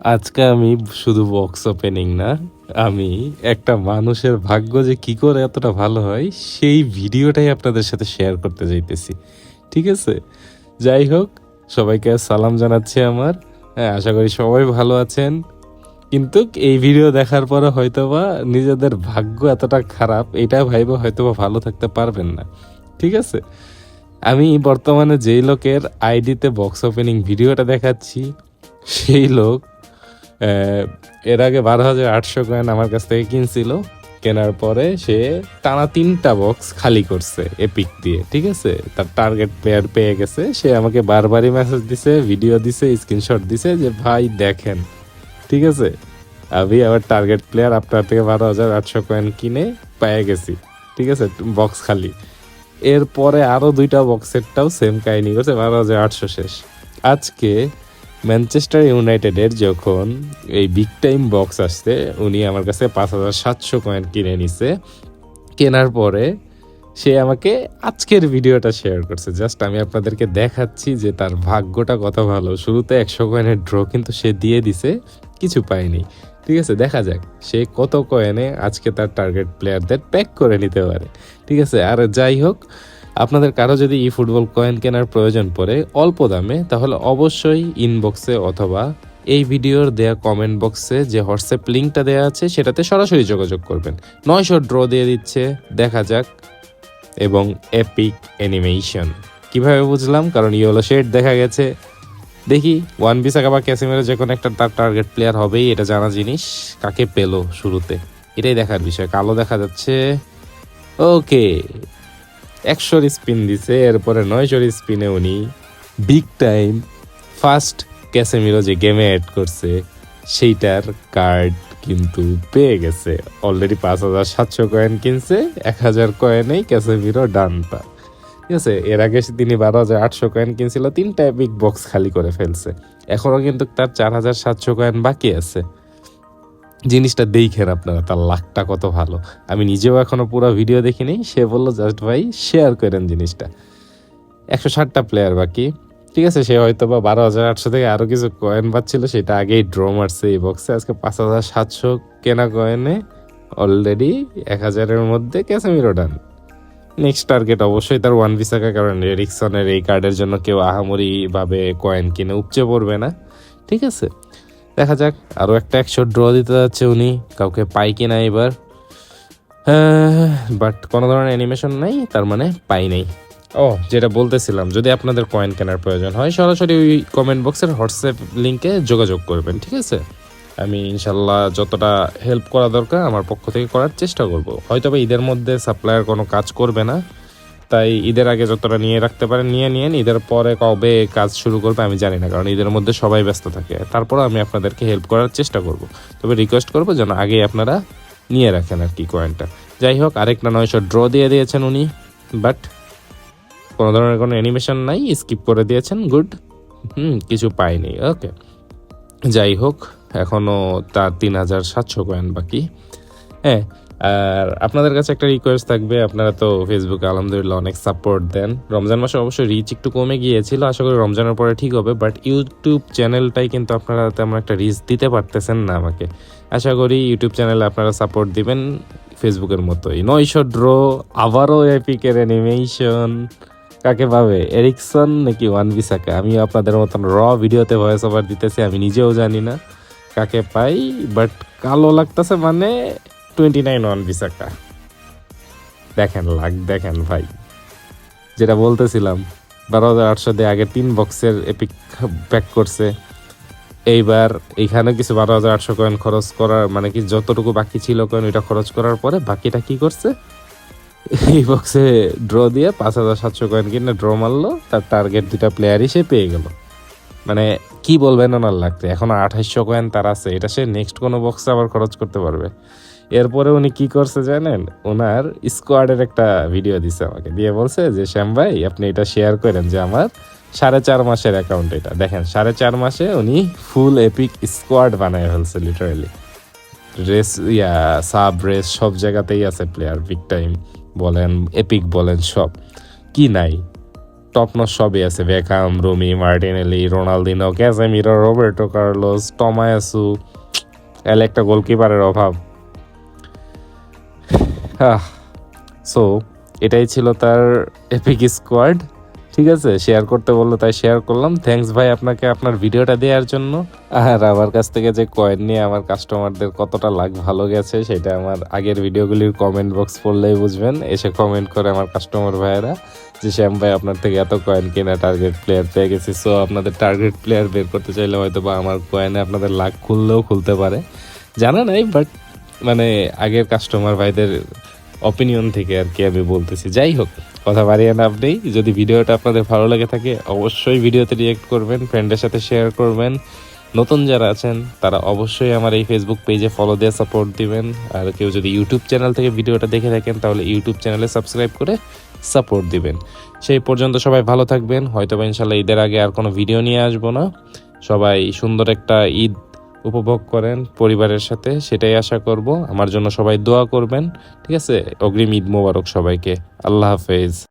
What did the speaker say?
আজকে আমি শুধু বক্স ওপেনিং না, আমি একটা মানুষের ভাগ্য যে কি করে এতটা ভালো হয়, সেই ভিডিওটাই আপনাদের সাথে শেয়ার করতে যাইতেছি। ঠিক আছে? যাই হোক, সবাইকে সালাম জানাচ্ছি আমার। হ্যাঁ আশা করি সবাই ভালো আছেন। কিন্তু এই ভিডিও দেখার পরে হয়তোবা নিজেদের ভাগ্য এতটা খারাপ, এটা ভাইবে হয়তোবা ভালো থাকতে পারবেন না। ঠিক আছে? আমি বর্তমানে যেই লোকের আইডিতে বক্স ওপেনিং ভিডিওটা দেখাচ্ছি, সেই লোক এর আগে বারো হাজার আটশো কয়েন আমার কাছ থেকে কিনছিল। কেনার পরে সে টানা তিনটা বক্স খালি করছে এপিক দিয়ে, ঠিক আছে? তার টার্গেট প্লেয়ার পেয়ে গেছে। সে আমাকে বারবারই মেসেজ দিছে ভিডিও দিছে স্ক্রিনশট দিছে যে, ভাই, দেখেন। ঠিক আছে? আমি আবার টার্গেট প্লেয়ার আপনার থেকে বারো হাজার আটশো কয়েন কিনে পেয়ে গেছি। ঠিক আছে? বক্স খালি। এরপরে আরও দুইটা বক্সেরটাও সেম কাহিনি করছে, বারো হাজার আটশো শেষ। আজকে ম্যানচেস্টার ইউনাইটেডের যখন এই বিগ টাইম বক্স আসছে, উনি আমার কাছে পাঁচ হাজার সাতশো কয়েন কিনে নিছে। কেনার পরে সে আমাকে আজকের ভিডিওটা শেয়ার করছে। জাস্ট আমি আপনাদেরকে দেখাচ্ছি যে তার ভাগ্যটা কত ভালো। শুরুতে একশো কয়েনের ড্র কিন্তু সে দিয়ে দিছে, কিছু পায়নি। ঠিক আছে, দেখা যাক। সে কত কয়েনে আজকে তার টার্গেট প্লেয়ারদের প্যাক করে নিতে পারে। ঠিক আছে, আর যাই হোক আপনাদের কারও যদি ই ফুটবল কয়েন কেনার প্রয়োজন পড়ে অল্প দামে, তাহলে অবশ্যই ইনবক্সে অথবা এই ভিডিওর দেয়া কমেন্ট বক্সে যে হোয়াটসঅ্যাপ লিঙ্কটা দেওয়া আছে, সেটাতে সরাসরি যোগাযোগ করবেন। নয়শো ড্র দিয়ে দিচ্ছে, দেখা যাক, এবং এপিক অ্যানিমেশন কীভাবে বুঝলাম? কারণ ইয়েলো শেড দেখা গেছে। দেখি ওয়ান বিসাকা বা ক্যাসিমেরো যে কোনো একটা তার টার্গেট প্লেয়ার হবেই, এটা জানা জিনিস। কাকে পেল শুরুতে? এটাই দেখার বিষয়। কালো দেখা যাচ্ছে। ওকে একশোর স্পিন দিছে, এরপরে নয়শোর স্পিনে উনি বিগ টাইম ফার্স্ট ক্যাসেমিরো যে গেমে অ্যাড করছে, সেইটার কার্ড কিন্তু পেয়ে গেছে। অলরেডি পাঁচ হাজার সাতশো কয়েন কিনছে, এক হাজার কয়েনেই ক্যাসেমিরো ডানটা ঠিক আছে, এর আগে তিনি বারো হাজার আটশো কয়েন কিনছিল তিনটা বিগ বক্স খালি করে ফেলছে। এখনও কিন্তু তার চার হাজার সাতশো কয়েন বাকি আছে। জিনিসটা দেখেন আপনারা, তার লাখটা কত ভালো। আমি নিজেও এখনও পুরো ভিডিও দেখিনি, সে বলল, জাস্ট ভাই শেয়ার করেন জিনিসটা। একশো ষাটটা প্লেয়ার বাকি, ঠিক আছে? সে হয়তো বা বারো হাজার আটশো থেকে আরও কিছু কয়েন পাচ্ছিল, সেটা আগেই ড্র মারছে এই বক্সে আজকে পাঁচ হাজার সাতশো কেনা কয়েনে অলরেডি এক হাজারের মধ্যে ক্যাসেমিরো ডান নেক্সট টার্গেট অবশ্যই তার ওয়ান ভিসাকা কারণ এরিকসনের এই কার্ডের জন্য কেউ আহামরি ভাবে কয়েন কিনে উপচে পড়বে না, ঠিক আছে? দেখা যাক আরও একটা একশো ড্র দিতে যাচ্ছে উনি, কাউকে পাই কি না এবার বাট কোনো ধরনের অ্যানিমেশন নাই, তার মানে পাই নাই। ও, যেটা বলতেছিলাম, যদি আপনাদের কয়েন কেনার প্রয়োজন হয়, সরাসরি ওই কমেন্ট বক্সের হোয়াটসঅ্যাপ লিঙ্কে যোগাযোগ করবেন, ঠিক আছে? আমি ইনশাল্লাহ যতটা হেল্প করা দরকার, আমার পক্ষ থেকে করার চেষ্টা করব। হয়তো বা ঈদের মধ্যে সাপ্লায়ার কোনো কাজ করবে না তাই ঈদের আগে যতটা নিয়ে রাখতে পারেন, নিয়ে নিয়েন। ঈদের পরে কবে কাজ শুরু করবে আমি জানি না, কারণ ঈদের মধ্যে সবাই ব্যস্ত থাকে। তারপর আমি আপনাদেরকে হেল্প করার চেষ্টা করব। তবে রিকোয়েস্ট করব যেন আগে আপনারা নিয়ে রাখেন আর কি কয়েনটা যাই হোক, আরেকটা নয়শো ড্র দিয়ে দিয়েছেন উনি বাট কোনো ধরনের কোনো অ্যানিমেশন নাই স্কিপ করে দিয়েছেন গুড হুম, কিছু পাইনি ওকে যাই হোক এখনও তার তিন হাজার সাতশো কয়েন বাকি। হ্যাঁ আর আপনাদের কাছে একটা রিকোয়েস্ট থাকবে, আপনারা তো ফেসবুকে আলহামদুলিল্লাহ অনেক সাপোর্ট দেন। রমজান মাসে অবশ্যই রিচ একটু কমে গিয়েছিল, আশা করি রমজানের পরে ঠিক হবে বাট ইউটিউব চ্যানেলটাই কিন্তু আপনারা তেমন একটা রিচ দিতে পারতেছেন না আমাকে। আশা করি ইউটিউব চ্যানেলে আপনারা সাপোর্ট দিবেন ফেসবুকের মতোই। নয়শো ড্র আবারও এপিকের অ্যানিমেশন কাকে পাবে? এরিকসন নাকি ওয়ান বিসাকে আমি আপনাদের মতন র ভিডিওতে ভয়েস ওভার দিতেছি, আমি নিজেও জানি না কাকে পাই বাট কালো লাগতেছে মানে টোয়েন্টি নাইন ওয়ান বিসাকা দেখেন লাগ, দেখেন ভাই। যেটা বলতেছিলাম, বারো হাজার আটশো দিয়ে আগে তিন বক্সের এপিক প্যাক করছে। এইবার এইখানে কিছু বারো হাজার আটশো কয়েন খরচ করার মানে কি যতটুকু বাকি ছিল কয়েন ওইটা খরচ করার পরে বাকিটা কি করছে? এই বক্সে ড্র দিয়ে পাঁচ হাজার সাতশো কয়েন কিনে ড্র মারলো, তার টার্গেট দুটা প্লেয়ারই সে পেয়ে গেল। মানে কি বলবেন ওনার লাগতে, এখনও আঠাইশশো কয়েন তার আছে, এটা সে নেক্সট কোনো বক্সে আবার খরচ করতে পারবে। এরপরে উনি কি করছে জানেন? ওনার স্কোয়াডের একটা ভিডিও দিছে আমাকে। দিয়ে বলছে যে, শ্যাম ভাই, আপনি এটা শেয়ার করেন যে আমার সাড়ে চার মাসের অ্যাকাউন্ট এটা। দেখেন, সাড়ে চার মাসে উনি ফুল এপিক স্কোয়াড বানায় ফেলছে লিটারালি রেস ইয়া সাব রেস সব জায়গাতেই আছে প্লেয়ার বিগ টাইম বলেন এপিক বলেন সব। কি নাই? টপনস সবই আছে। Beckham Rumi Martinelli Ronaldinho Casemiro Roberto Carlos Tomiyasu এল একটা গোলকিপারের অভাব। সো এটাই ছিল তার এপিক স্কোয়াড ঠিক আছে? শেয়ার করতে বলল, তাই শেয়ার করলাম। থ্যাঙ্কস ভাই আপনাকে আপনার ভিডিওটা দেওয়ার জন্য। আর আমার কাছ থেকে যে কয়েন নিয়ে আমার কাস্টমারদের কতটা লাগ ভালো গেছে, সেটা আমার আগের ভিডিওগুলির কমেন্ট বক্স পড়লেই বুঝবেন। এসে কমেন্ট করে আমার কাস্টমার ভাইয়েরা যে, শ্যাম ভাই, আপনার থেকে এত কয়েন কেনা টার্গেট প্লেয়ার পেয়ে গেছি। সো আপনাদের টার্গেট প্লেয়ার বের করতে চাইলে হয়তো বা আমার কয়েনে আপনাদের লাখ খুললেও খুলতে পারে। জানা নাই বাট মানে আগের কাস্টমার ভাইদের অপিনিয়ন থেকে আর কি আমি বলতেছি। যাই হোক, কথা বাড়িয়ে লাভ নেই। যদি ভিডিওটা আপনাদের ভালো লাগে থাকে, অবশ্যই ভিডিওতে রিয়েক্ট করবেন ফ্রেন্ডের সাথে শেয়ার করবেন। নতুন যারা আছেন, তারা অবশ্যই আমার এই ফেসবুক পেজে ফলো দিয়ে সাপোর্ট দিবেন। আর কেউ যদি ইউটিউব চ্যানেল থেকে ভিডিওটা দেখে থাকেন, তাহলে ইউটিউব চ্যানেলে সাবস্ক্রাইব করে সাপোর্ট দিবেন। সেই পর্যন্ত সবাই ভালো থাকবেন। হয়তো বা ইনশাল্লাহ ঈদের আগে আর কোনো ভিডিও নিয়ে আসব না। সবাই সুন্দর একটা ঈদ উপভোগ করেন পরিবারের সাথে, সেটাই আশা করব। আমার জন্য সবাই দোয়া করবেন। ঠিক আছে? অগ্রিম ঈদ মোবারক সবাইকে। আল্লাহ হাফেজ।